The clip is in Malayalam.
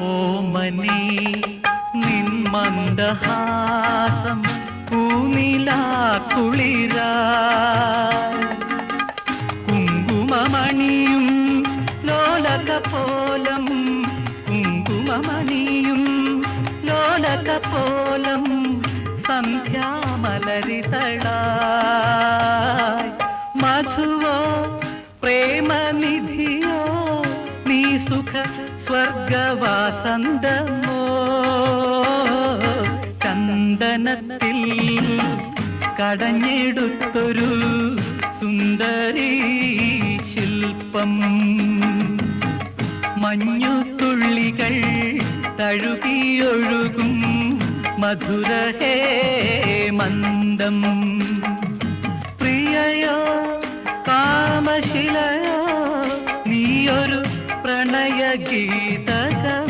ഓമനി നിൻ മന്ദഹാസം പൂനിലാ കുളിരാ. കുങ്കുമമണിയും ലോലക പോലം കുങ്കുമമണിയും ലോലക പോലം സന്ധ്യാമലരിതളായി മധുവോ പ്രേമനിധി സുഖ സ്വർഗവാസന്തമോ ചന്ദനത്തിൽ കടഞ്ഞെടുത്തൊരു സുന്ദരി ശില്പം. മഞ്ഞുതുള്ളികൾ തഴുകിയൊഴുകും മധുരഹേ മന്ദം പ്രിയയോ കാമശിലയോ നീയൊരു ಪ್ರಣಯ ಗೀತಕ